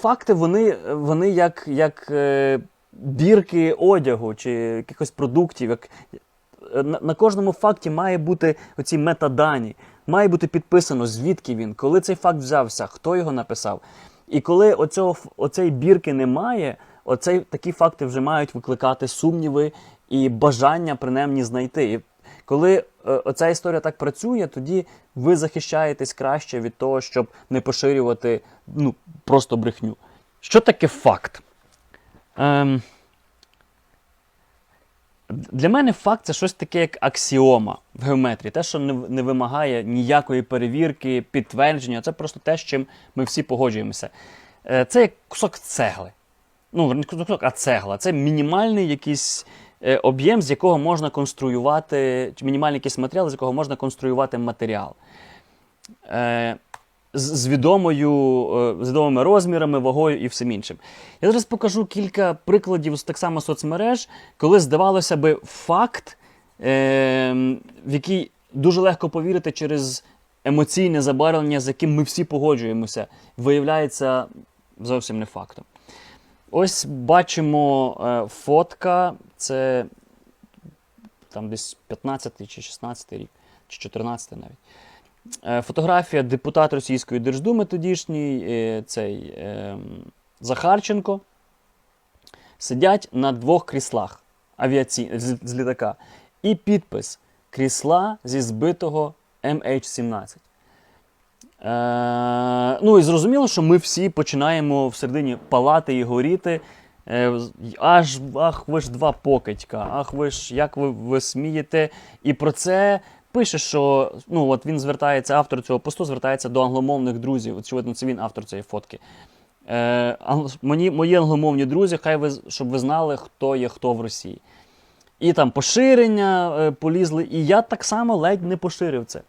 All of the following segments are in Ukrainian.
факти, вони, вони як, як е, бірки одягу чи якихось продуктів. Як, е, на, на кожному факті має бути оці метадані, має бути підписано, звідки він, коли цей факт взявся, хто його написав. І коли оцього, оцей бірки немає, оцей, такі факти вже мають викликати сумніви і бажання принаймні знайти. Коли оця історія так працює, тоді ви захищаєтесь краще від того, щоб не поширювати ну, просто брехню. Що таке факт? Ем, для мене факт це щось таке, як аксіома в геометрії. Те, що не, не вимагає ніякої перевірки, підтвердження. Це просто те, з чим ми всі погоджуємося. Е, Це як кусок цегли. Ну, не кусок, а цегла. Це мінімальний якийсь е, об'єм, з якого можна конструювати, мінімальний якийсь матеріал, з якого можна конструювати матеріал. Е, з, відомою, е, з відомими розмірами, вагою і всім іншим. Я зараз покажу кілька прикладів так само соцмереж, коли здавалося би факт, е, в який дуже легко повірити через емоційне забарвлення, з яким ми всі погоджуємося, виявляється зовсім не фактом. Ось бачимо е, фотка, це там десь 15 чи 16 рік, чи 14 навіть. Е, Фотографія депутат Російської Держдуми тодішній, е, цей е, Захарченко. Сидять на двох кріслах авіаці... з, з літака. І підпис крісла зі збитого MH17. Е, ну і зрозуміло, що ми всі починаємо всередині палати і горіти. Е, аж ах, ви ж два покидька, ах ви ж як ви, ви смієте. І про це пише, що ну, от він звертається, автор цього посту звертається до англомовних друзів. Очевидно, це він автор цієї фотки. Е, мені, мої англомовні друзі, хай ви, щоб ви знали, хто є хто в Росії. І там поширення е, полізли, і я так само ледь не поширив це.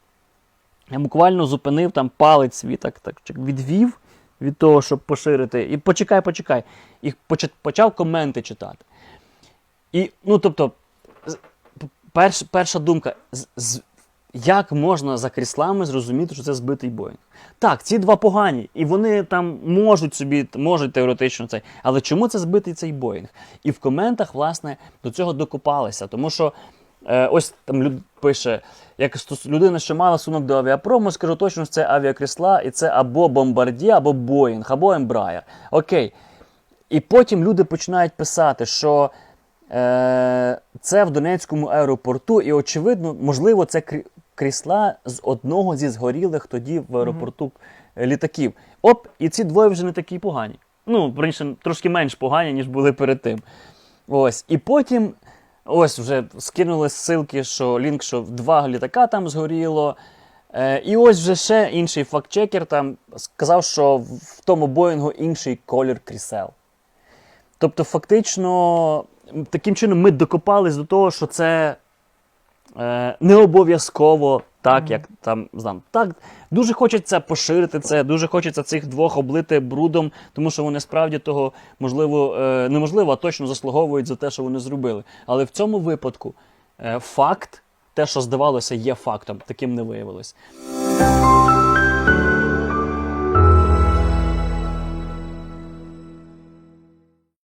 Я буквально зупинив там палець свій, так, так відвів від того, щоб поширити. І почекай, почекай. І поча- почав коменти читати. І, ну, тобто, перш, перша думка, з, з, як можна за кріслами зрозуміти, що це збитий Боїнг? Так, ці два погані, і вони там можуть собі, можуть теоретично цей. Але чому це збитий цей Боїнг? І в коментах, власне, до цього докопалися. Тому що ось там люд, пише, як людина, що мала сумок до авіапрому, скажу точно, що це авіакрісла, і це або Бомбардія, або Боїнг, або Ембраєр. Окей. І потім люди починають писати, що е, це в Донецькому аеропорту, і очевидно, можливо, це крісла з одного зі згорілих тоді в аеропорту е, літаків. Оп, і ці двоє вже не такі погані. Ну, раніше трошки менш погані, ніж були перед тим. Ось. І потім ось вже скинули ссылки, що лінк, що два літака там згоріло. Е, і ось вже ще інший фактчекер там сказав, що в тому Боїнгу інший колір крісел. Тобто, фактично, таким чином ми докопались до того, що це е, не обов'язково так, як там знам. Так, дуже хочеться поширити це, дуже хочеться цих двох облити брудом, тому що вони справді того, можливо, е, неможливо, а точно заслуговують за те, що вони зробили. Але в цьому випадку е, факт, те, що здавалося, є фактом, таким не виявилось.